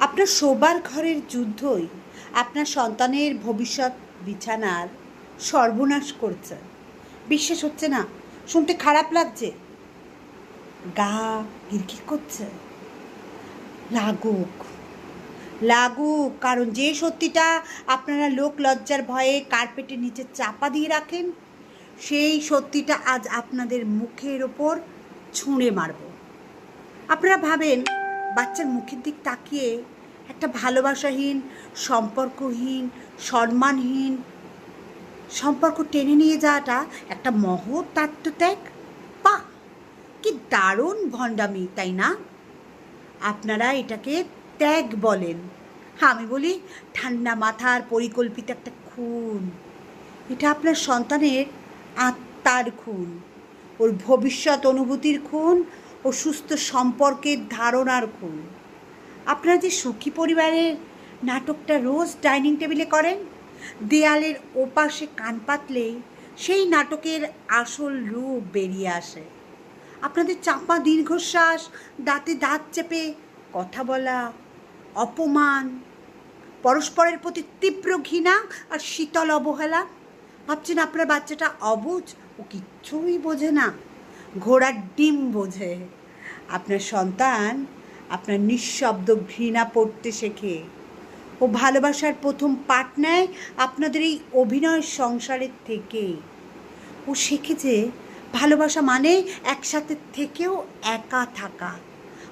আপনার শোবার ঘরের যুদ্ধই আপনার সন্তানের ভবিষ্যৎ বিছানার সর্বনাশ করছে। বিশ্বাস হচ্ছে না? শুনতে খারাপ লাগছে? গা গিরগির করছে? লাগুক। লাগুক, কারণ যে সত্যিটা আপনারা লোক লজ্জার ভয়ে কার্পেটের নিচে চাপা দিয়ে রাখেন, সেই সত্যিটা আজ আপনাদের মুখের ওপর ছুঁড়ে মারব। আপনারা ভাবেন বাচ্চার মুখের দিক তাকিয়ে একটা ভালোবাসাহীন, সম্পর্কহীন, সম্মানহীন, সম্পর্ক টেনে নিয়ে যাওয়াটা একটা মহৎ আত্মত্যাগ? পা কি দারুণ ভণ্ডামি, তাই না? আপনারা এটাকে ত্যাগ বলেন। আমি বলি ঠান্ডা মাথার পরিকল্পিত একটা খুন। এটা আপনার সন্তানের আত্মার খুন, ওর ভবিষ্যৎ অনুভূতির খুন ও সুস্থ সম্পর্কের ধারণার খুন আপনারা যে সুখী পরিবারের নাটকটা রোজ ডাইনিং টেবিলে করেন, দেয়ালের ওপাশে কান পাতলেই সেই নাটকের আসল রূপ বেরিয়ে আসে। আপনাদের চাপা দীর্ঘশ্বাস, দাঁতে দাঁত চেপে কথা বলা, অপমান, পরস্পরের প্রতি তীব্র ঘৃণা আর শীতল অবহেলা। ভাবছেন আপনার বাচ্চাটা অবুঝ ও কিচ্ছুই বোঝে না। ঘোড়ার ডিম বোঝে। আপনার সন্তান আপনার নিঃশব্দ ঘৃণা পড়তে শেখে। ও ভালোবাসার প্রথম পাঠ নেয় আপনাদের এই অভিনয় সংসারের থেকে ও শিখেছে ভালোবাসা মানে একসাথে থেকেও একা থাকা।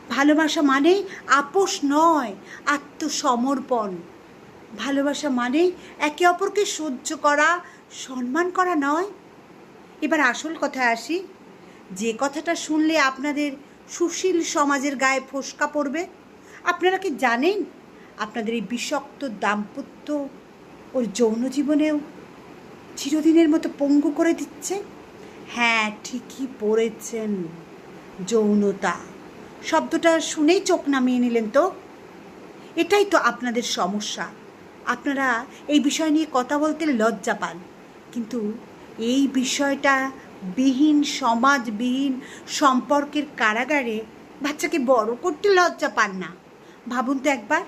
ভালোবাসা মানে আপোষ নয়, আত্মসমর্পণ। ভালোবাসা মানে একে অপরকে সহ্য করা, সম্মান করা নয়। এবার আসল কথায় আসি। যে কথাটা শুনলে আপনাদের সুশীল সমাজের গায়ে ফোসকা পড়বে? আপনারা কি জানেন আপনাদের এই বিষাক্ত দাম্পত্য ওর যৌন জীবনেও চিরদিনের মতো পঙ্গু করে দিচ্ছে? হ্যাঁ ঠিকই পড়েছেন, যৌনতা। শব্দটা শুনেই চোখ নামিয়ে নিলেন তো। এটাই তো আপনাদের সমস্যা। আপনারা এই বিষয় নিয়ে কথা বলতে লজ্জা পান। কিন্তু এই বিষয়টা বিহীন সমাজবিহীন সম্পর্কের কারাগারে বাচ্চাকে বড় করতে লজ্জা পান না। ভাবুন তো একবার,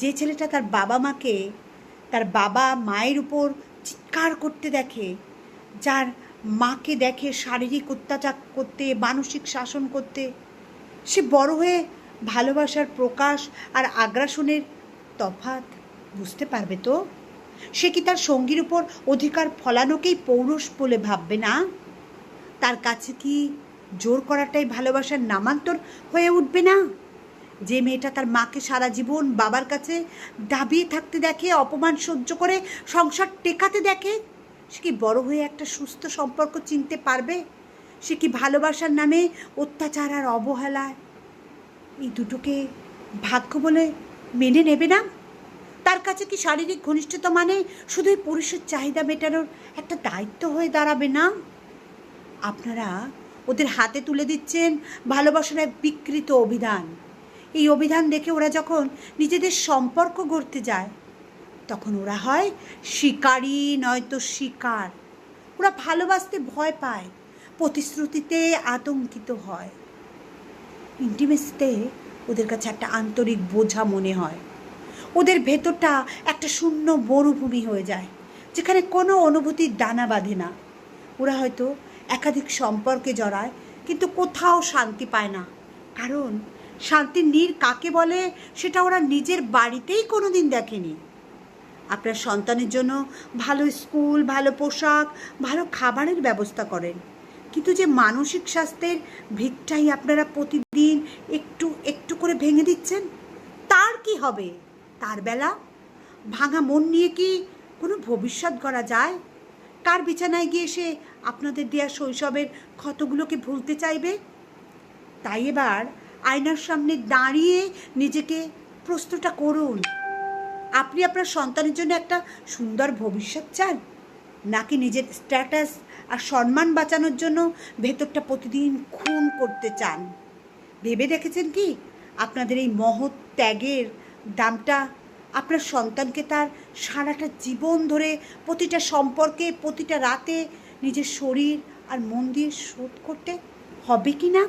যে ছেলেটা তার বাবা মাকে, তার বাবা মায়ের উপর চিৎকার করতে দেখে, যার মাকে দেখে শারীরিক অত্যাচার করতে, মানসিক শাসন করতে, সে বড় হয়ে ভালোবাসার প্রকাশ আর আগ্রাসনের তফাৎ বুঝতে পারবে তো? সে কি তার সঙ্গীর উপর অধিকার ফলানোকেই পৌরুষ বলে ভাববে না? তার কাছে কি জোর করাটাই ভালোবাসার নামান্তর হয়ে উঠবে না? যে মেয়েটা তার মাকে সারা জীবন বাবার কাছে দাবিয়ে থাকতে দেখে, অপমান সহ্য করে, সংসার টেকাতে দেখে, সে কি বড় হয়ে একটা সুস্থ সম্পর্ক চিনতে পারবে? সে কি ভালোবাসার নামে অত্যাচার আর অবহেলায়? এই দুটোকে ভাগ্য বলে মেনে নেবে না? তার কাছে কি শারীরিক ঘনিষ্ঠতা মানে শুধুই পুরুষের চাহিদা মেটানোর একটা দায়িত্ব হয়ে দাঁড়াবে না? আপনারা ওদের হাতে তুলে দিচ্ছেন ভালোবাসার এক বিকৃত অভিধান। এই অভিধান দেখে ওরা যখন নিজেদের সম্পর্ক গড়তে যায়, তখন ওরা হয় শিকারী নয়তো শিকার। ওরা ভালোবাসতে ভয় পায়, প্রতিশ্রুতিতে আতঙ্কিত হয়। ইন্টিমেসিতে ওদের কাছে একটা আন্তরিক বোঝা মনে হয়। ওদের ভেতরটা একটা শূন্য মরুভূমি হয়ে যায়, যেখানে কোনো অনুভূতির দানা বাঁধে না। ওরা হয়তো একাধিক সম্পর্কে জড়ায়, কিন্তু কোথাও শান্তি পায় না। কারণ, শান্তির নীর কাকে বলে সেটা ওরা নিজের বাড়িতেই কোনো দিন দেখেনি। আপনার সন্তানের জন্য ভালো স্কুল, ভালো পোশাক, ভালো খাবারের ব্যবস্থা করেন। কিন্তু যে মানসিক স্বাস্থ্যের ভিতটাই আপনারা প্রতিদিন একটু একটু করে ভেঙে দিচ্ছেন, তার কি হবে? তার বেলা ভাঙা মন নিয়ে কি কোনো ভবিষ্যৎ গড়া যায়? কার বিছানায় গিয়ে সে আপনাদের দেওয়া শৈশবের ক্ষতগুলোকে ভুলতে চাইবে? তাই এবার আয়নার সামনে দাঁড়িয়ে নিজেকে প্রশ্নটা করুন। আপনি আপনার সন্তানের জন্য একটা সুন্দর ভবিষ্যৎ চান? নাকি নিজের স্ট্যাটাস আর সম্মান বাঁচানোর জন্য ভেতরটা প্রতিদিন খুন করতে চান? ভেবে দেখেছেন কি? আপনাদের এই মহৎ ত্যাগের দামটা আপনার সন্তানকে তার সারাটা জীবন ধরে প্রতিটা সম্পর্কে, প্রতিটা রাতে নিজের শরীর আর মন দিয়ে শোধ করতে হবে কি না?